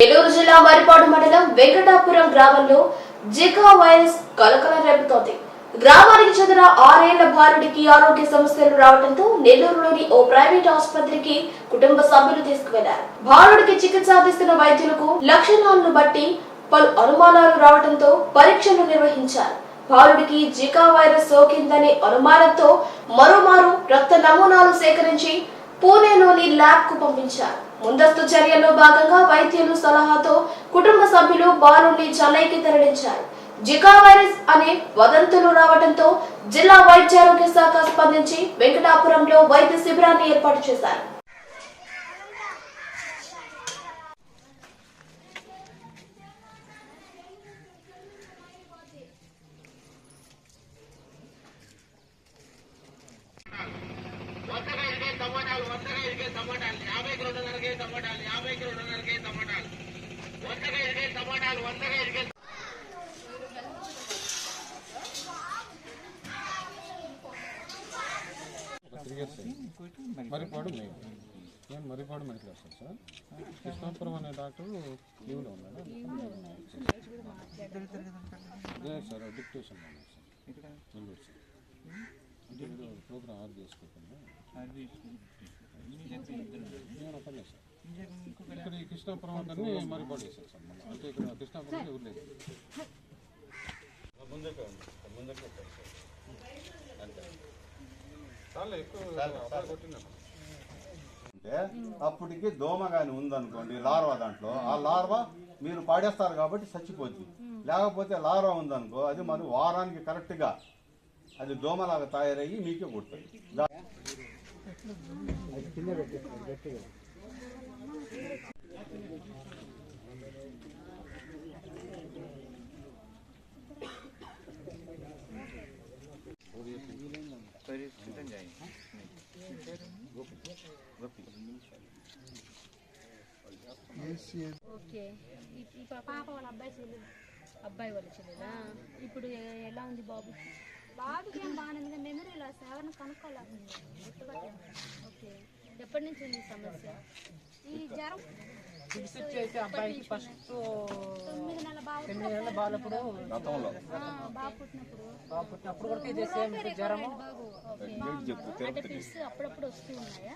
నెల్లూరు జిల్లా వరిపాడు మండలం వెంకటాపురం గ్రామంలో జికా వైరస్ కలకల రేపుతోంది. గ్రామానికి చెందిన ఆరేళ్ళ బాలుడికి ఆరోగ్య సమస్యలు రావడంతో నెల్లూరులోని ఓ ప్రైవేట్ ఆసుపత్రికి కుటుంబ సభ్యులు తీసుకువెళ్ళారు. బాలుడికి చికిత్స అందిస్తున్న వైద్యులకు లక్షణాలను బట్టి పలు అనుమానాలు రావడంతో పరీక్షలు నిర్వహించారు. బాలుడికి జికా వైరస్ సోకిందనే అనుమానంతో మరోమారు రక్త నమూనాలు సేకరించి పూణేలోని ల్యాబ్కు పంపించారు. ముందస్తు చర్యల్లో భాగంగా వైద్యులు సలహాతో కుటుంబ సభ్యులు బాలుని చెన్నైకి తరలించారు. జికా వైరస్ అనే వదంతులు రావడంతో జిల్లా వైద్యారోగ్య శాఖ స్పందించి వెంకటాపురంలో వైద్య శిబిరాన్ని ఏర్పాటు చేశారు. టమాటాలు వందగా ఇరిగే టమాటాలు యాభైకి రెండున్నరకే టమాటాలు యాభైకి రెండున్నరకే టమాటాలు. వందగా ఇరిగే టమాటాలు వందగా ఇరిగే మరిపాడు నేను మరిపాడు మెడికల్ వస్తాను సార్? కృష్ణాపురం అనే డాక్టర్ లీవ్లో ఉన్నాడు? అదే సార్ సార్ నెల్లూరు సార్ అంటే మీరు ప్రోగ్రామ్ ఆర్డర్ చేసుకోకుండా ఇక్కడ ఈ కృష్ణాపురం అతన్ని మరిపాడు వేసాను సార్ మళ్ళీ. అంటే ఇక్కడ కృష్ణాపురం ముందుకే ముందుకే ఎక్కువ అంటే అప్పటికి దోమ కానీ ఉందనుకోండి లార్వా దాంట్లో. ఆ లార్వా మీరు పాడేస్తారు కాబట్టి చచ్చిపోద్ది. లేకపోతే లార్వా ఉందనుకో అది మరి వారానికి కరెక్ట్గా అది దోమలాగా తయారయ్యి మీకే కుడుతుంది దా- ఓకే ఈ- ఈ పా- పాప వాళ్ళ అబ్బాయి చెల్లెలు అబ్బాయి వాళ్ళ చెల్లెలా ఇప్పుడు ఎ- ఎలా ఉంది బాబు బాబుకి ఏం బాగానే ఉంది మెమరీ లాస్ ఎవరిని కనుక్కోలేదు ఓకే. ఎప్పటి నుంచి ఉంది ఈ సమస్య? ఈ జ్వరం? అయితే అబ్బాయికి ఫస్ట్ తొమ్మిది నెలల బాబు తొమ్మిది నెలల బాలప్పుడు ఆ, బాబు పుట్టినప్పుడు. బాబు పుట్టినప్పుడు కూడా ఇదే సేమ్ జ్వరము. బాబు. ఓకే. అంటే పిల్స్ అప్పుడప్పుడు వస్తూ ఉన్నాయా?